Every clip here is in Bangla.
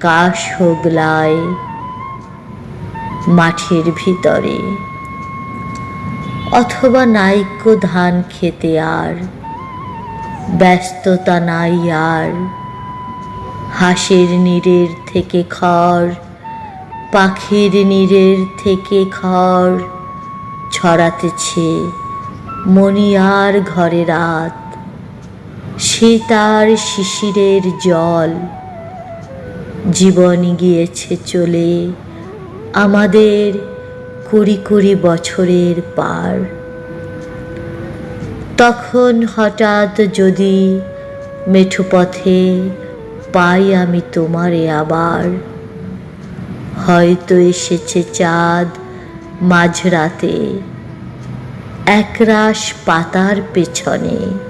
কাশ হোগলায় মাঠের ভিতরে। অথবা নাইক্য ধান খেতে আর, ব্যস্ততা নাই আর। হাঁসের নীড়ের থেকে খড়, পাখির নীড়ের থেকে খড় ছড়াতেছে মনিয়ার ঘরে রাত। সে তার শিশিরের জল জীবন গিয়েছে চলে। আমাদের কুড়ি কুড়ি বছরের পার। তখন হঠাৎ যদি মেঠো পথে পাই আমি তোমারে আবার। হয়তো এসেছে চাঁদ মাঝরাতে, একরাশ পাতার পেছনে।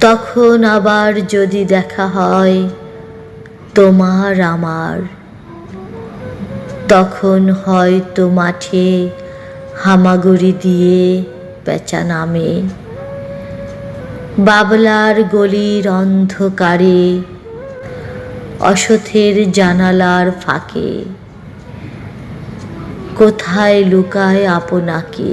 তখন আবার যদি দেখা হয় তোমার আমার, তখন হয়তো মাঠে হামাগুড়ি দিয়ে পেঁচা নামে। বাবলার গলির অন্ধকারে অসথের জানালার ফাঁকে। কোথায় লুকায় আপনাকে?